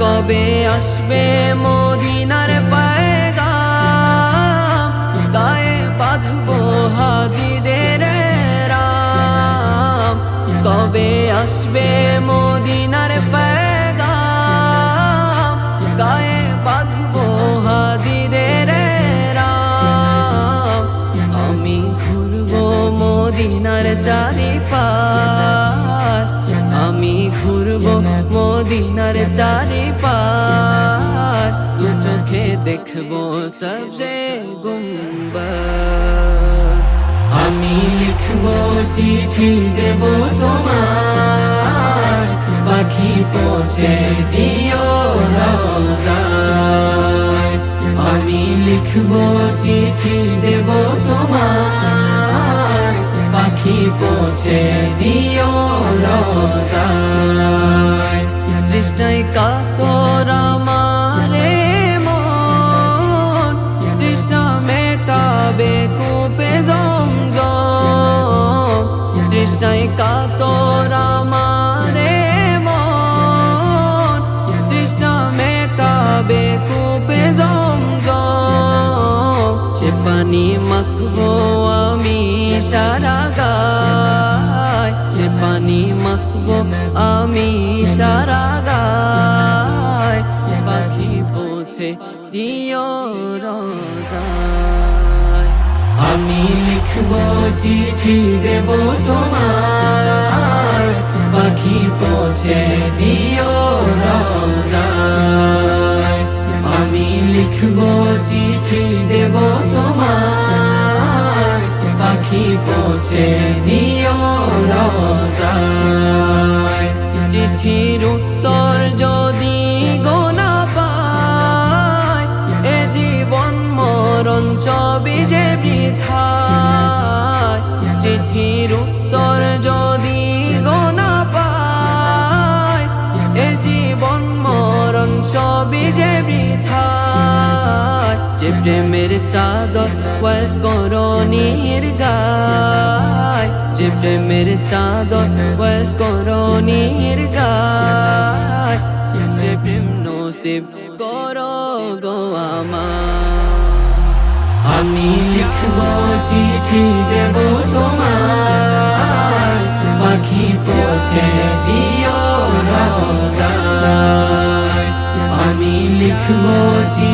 কবে আসবে মদিনার পায়গাম? গায়ে বাঁধবো হাজিদের রাম। কবে আসবে মদিনার পায়গাম? গায়ে বাঁধবো হাজিদের রাম। আমি ঘুরবো মদিনার চারিপাশ। আমি ঘুরবো মদিনার চারিপাশ। দু চোখে দেখব সবসে গুম্বদ আমি লিখব চিঠি দেব তোমার পাখি পৌঁছে দিও রোজায়। আমি লিখব চিঠি দেব তোমার পাখি পৌঁছে দিও রোজায়। তৃষ্ণায় কাতর আমারে মন। তৃষ্ণা মেটাবে কূপে জমজম। তৃষ্ণায় কাতর আমারে মন। তৃষ্ণা মেটাবে কূপে জমজম। সে পানি মাখবো আমি সারা সে পানি মাখবো আমি সারা গায়। পাখি পৌঁছে দিও আমি লিখব চিঠি দেব তোমার পাখি পৌঁছে দিও আমি লিখব চিঠি দেব তোমার পাখি পৌঁছে দিও রোজায় চিঠির উত্তর যদি গোনা পায়, এ জীবন মরণ ছবি যে বৃথায়। চিঠির উত্তর যদি গোনা পায়, এ জীবন মরণ সবই যে বৃথায়। যে প্রেমের চাদর বয়স করণীর গায় যে প্রেমের চাদর বয়স করণীর গায় সে প্রেম নসিব করো গো আমি লিখব চিঠি দেব তোমার পাখি পৌঁছে দিও রোজায় আমি লিখব চিঠি